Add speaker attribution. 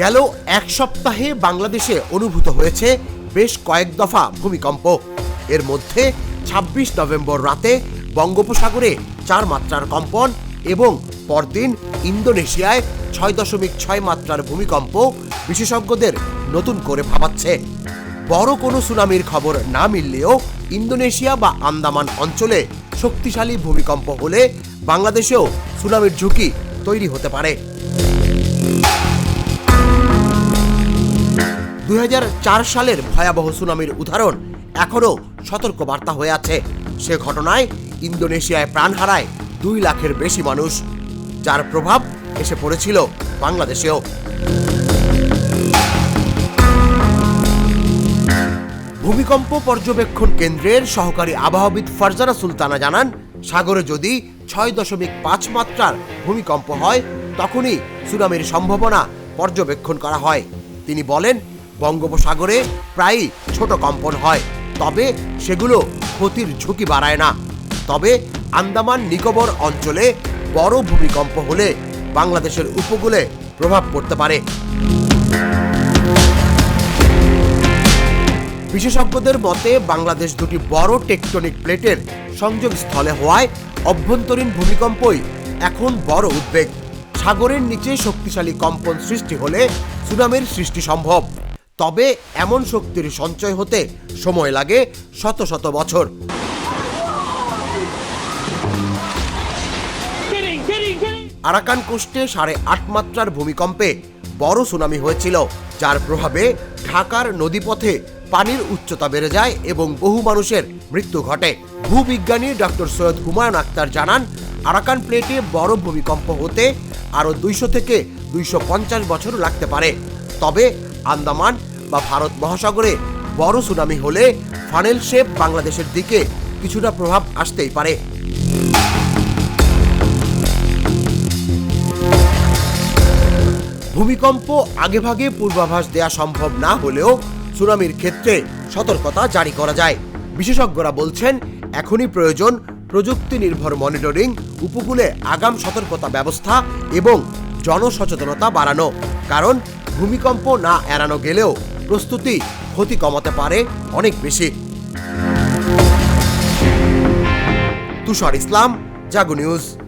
Speaker 1: গেল এক সপ্তাহে বাংলাদেশে অনুভূত হয়েছে বেশ কয়েক দফা ভূমিকম্প। এর মধ্যে ২৬ নভেম্বর রাতে বঙ্গোপসাগরে চার মাত্রার কম্পন এবং পরদিন ইন্দোনেশিয়ায় ছয় দশমিক ছয় মাত্রার ভূমিকম্প বিশেষজ্ঞদের নতুন করে ভাবাচ্ছে। বড় কোনো সুনামির খবর না মিললেও ইন্দোনেশিয়া বা আন্দামান অঞ্চলে শক্তিশালী ভূমিকম্প হলে বাংলাদেশেও সুনামির ঝুঁকি তৈরি হতে পারে। দুই হাজার চার সালের ভয়াবহ সুনামির উদাহরণ এখনও সতর্কবার্তা হয়ে আছে। সে ঘটনায় ইন্দোনেশিয়ায় প্রাণ হারায় দুই লাখের বেশি মানুষ, যার প্রভাব এসে পড়েছিল বাংলাদেশেও। ভূমিকম্প পর্যবেক্ষণ কেন্দ্রের সহকারী আবহাওয়াবিদ ফারজানা সুলতানা জানান, সাগরে যদি ছয় দশমিক পাঁচ মাত্রার ভূমিকম্প হয়, তখনই সুনামির সম্ভাবনা পর্যবেক্ষণ করা হয়। তিনি বলেন, বঙ্গোপসাগরে প্রায়ই ছোট কম্পন হয়, তবে সেগুলো ক্ষতির ঝুঁকি বাড়ায় না। তবে আন্দামান নিকোবর অঞ্চলে বড় ভূমিকম্প হলে বাংলাদেশের উপকূলে প্রভাব পড়তে পারে। বিশেষজ্ঞদের মতে, বাংলাদেশ দুটি বড় টেকটনিক প্লেটের সংযোগস্থলে হওয়ায় অভ্যন্তরীণ ভূমিকম্পই এখন বড় উদ্বেগ। সাগরের নিচে শক্তিশালী কম্পন সৃষ্টি হলে সুনামির সৃষ্টি সম্ভব। তবে এমন শক্তির সঞ্চয় হতে সময় লাগে শত শত বছর। আরাকান কোস্টে সাড়ে আট মাত্রার ভূমিকম্পে বড় সুনামি হয়েছিল, যার প্রভাবে ঢাকার নদীপথে পানির উচ্চতা বেড়ে যায় এবং বহু মানুষের মৃত্যু ঘটে। ভূবিজ্ঞানী ডক্টর সৈয়দ হুমায়ুন আক্তার জানান, আরাকান প্লেটে বড় ভূমিকম্প হতে আরও দুইশো থেকে দুইশো পঞ্চাশ বছর লাগতে পারে। তবে আন্দামান বা ভারত মহাসাগরে বড় সুনামি হলে ফানেল শেপ বাংলাদেশের দিকে কিছুটা প্রভাব আসতেই পারে। ভূমিকম্প আগেভাগে পূর্বাভাস দেয়া সম্ভব না হলেও সুনামির ক্ষেত্রে সতর্কতা জারি করা যায়। বিশেষজ্ঞরা বলছেন, এখনই প্রয়োজন প্রযুক্তি নির্ভর মনিটরিং, উপকূলে আগাম সতর্কতা ব্যবস্থা এবং জনসচেতনতা বাড়ানো। কারণ ভূমিকম্প না এড়ানো গেলেও প্রস্তুতি ক্ষতি কমাতে পারে অনেক বেশি। তুষার ইসলাম, জাগো নিউজ।